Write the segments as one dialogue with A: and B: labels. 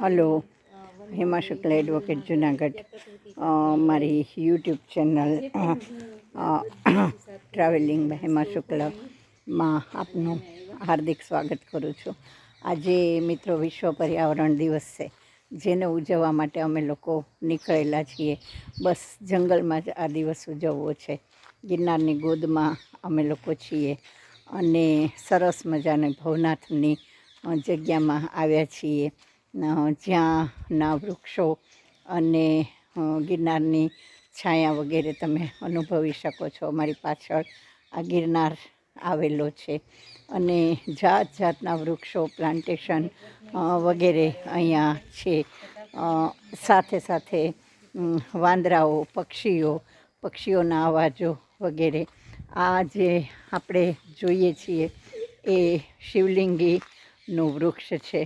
A: Hello, Hema Shukla advocate Junagadh. મારી YouTube channel travelling Hema શુક્લામાં આપનું હાર્દિક સ્વાગત કરું છું. આજે મિત્રો વિશ્વ પર્યાવરણ દિવસ છે. જેને ઉજવવા માટે અમે લોકો નીકળેલા છીએ. બસ જંગલમાં જ આ દિવસ ઉજવવો છે. ગિરનારની ગોદમાં અમે લોકો છીએ. અને સરસ મજાની ભવનાથની જગ્યામાં આવ્યા છીએ. જ્યાંના વૃક્ષો અને ગિરનારની છાયા વગેરે તમે અનુભવી શકો છો. અમારી પાછળ આ ગિરનાર આવેલો છે. અને જાત જાતના વૃક્ષો, પ્લાન્ટેશન વગેરે અહીંયા છે. સાથે સાથે વાંદરાઓ, પક્ષીઓ, પક્ષીઓના અવાજો વગેરે. આ જે આપણે જોઈએ છીએ એ શિવલિંગીનું વૃક્ષ છે.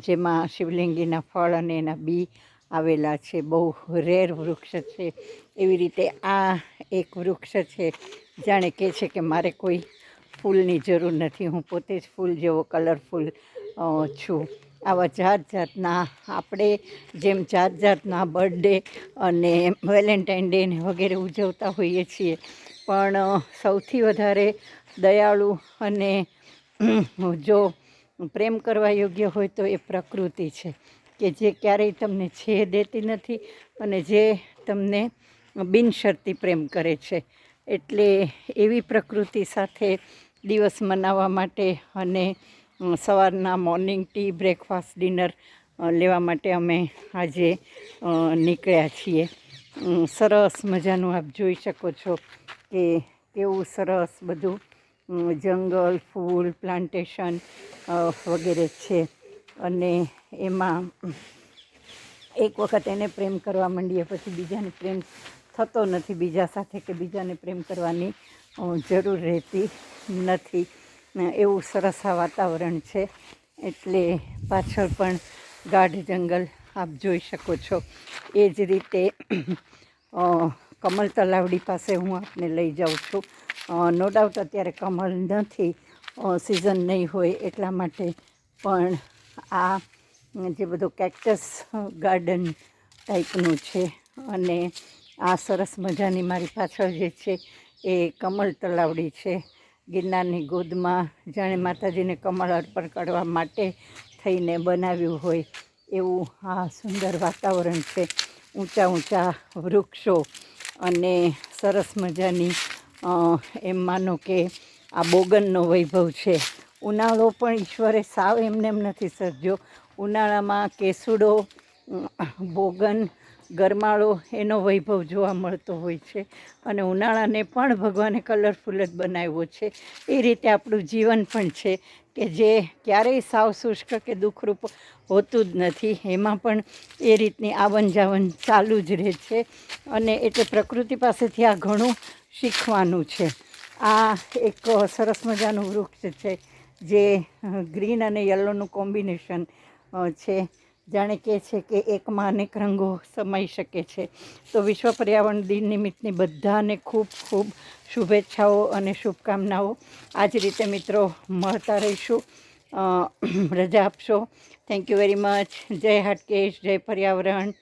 A: જેમાં શિવલિંગીના ફળ અને એના બી આવેલા છે. બહુ રેર વૃક્ષ છે. એવી રીતે આ એક વૃક્ષ છે. જાણે કહે છે કે મારે કોઈ ફૂલની જરૂર નથી. હું પોતે જ ફૂલ જેવો કલરફુલ છું. આવા જાત જાતના આપણે જેમ જાત જાતના બર્થડે અને વેલેન્ટાઇન ડે ને વગેરે ઉજવતા હોઈએ છીએ. પણ સૌથી વધારે દયાળુ અને જો પ્રેમ કરવા યોગ્ય હોય તો એ પ્રકૃતિ છે, કે જે ક્યારેય તમને છે દેતી નથી અને જે તમને બિનશરતી પ્રેમ કરે છે. એટલે એવી પ્રકૃતિ સાથે દિવસ મનાવવા માટે અને સવારના મોર્નિંગ ટી, બ્રેકફાસ્ટ, ડિનર લેવા માટે અમે આજે નીકળ્યા છીએ. સરસ મજાનું આપ જોઈ શકો છો કે કેવું સરસ બધું જંગલ, ફૂલ, પ્લાન્ટેશન વગેરે છે. અને એમાં એક વખત એને પ્રેમ કરવા માંડીએ પછી બીજાને પ્રેમ થતો નથી, બીજા સાથે કે બીજાને પ્રેમ કરવાની જરૂર રહેતી નથી. એવું સરસ આ વાતાવરણ છે. એટલે પાછળ પણ ગાઢ જંગલ આપ જોઈ શકો છો. એ જ રીતે કમલ તલાવડી પાસે હું આપને લઈ જાઉં છું. નો ડાઉટ અત્યારે કમલ નથી. સિઝન નહીં હોય એટલા માટે પણ આ જે બધું કેક્ટસ ગાર્ડન ટાઈપનું છે અને આ સરસ મજાની મારી પાછળ જે છે એ કમલ તલાવડી છે. ગિરનારની ગોદમાં જાણે માતાજીને કમળ અર્પણ કરવા માટે થઈને બનાવ્યું હોય એવું આ સુંદર વાતાવરણ છે. ઊંચા ઊંચા વૃક્ષો અને સરસ મજાની એમ માનો કે આ બોગનનો વૈભવ છે. ઉનાળો પણ ઈશ્વરે સાવ એમને એમ નથી સર્જ્યો. ઉનાળામાં કેસુડો બોગન, ગરમાળો એનો વૈભવ જોવા મળતો હોય છે. અને ઉનાળાને પણ ભગવાને કલરફુલ જ બનાવ્યો છે. એ રીતે આપણું જીવન પણ છે. કે જે ક્યારેય સાવ શુષ્ક કે દુઃખરૂપ હોતું જ નથી. એમાં પણ એ રીતની આવન જાવન ચાલુ જ રહે છે અને એટલે પ્રકૃતિ પાસેથી આ ઘણું શીખવાનું છે. આ એક સરસ મજાનું વૃક્ષ છે જે ગ્રીન અને યલોનું કોમ્બિનેશન છે. જાણે કે છે કે એકમાં અનેક રંગો સમાઈ શકે છે. તો વિશ્વ પર્યાવરણ દિન નિમિત્તની બધાને ખૂબ ખૂબ શુભેચ્છાઓ અને શુભકામનાઓ. આ જ રીતે મિત્રો મળતા રહીશું. રજા આપશો. થેન્ક યુ વેરી મચ જય હાટકેશ, જય પર્યાવરણ.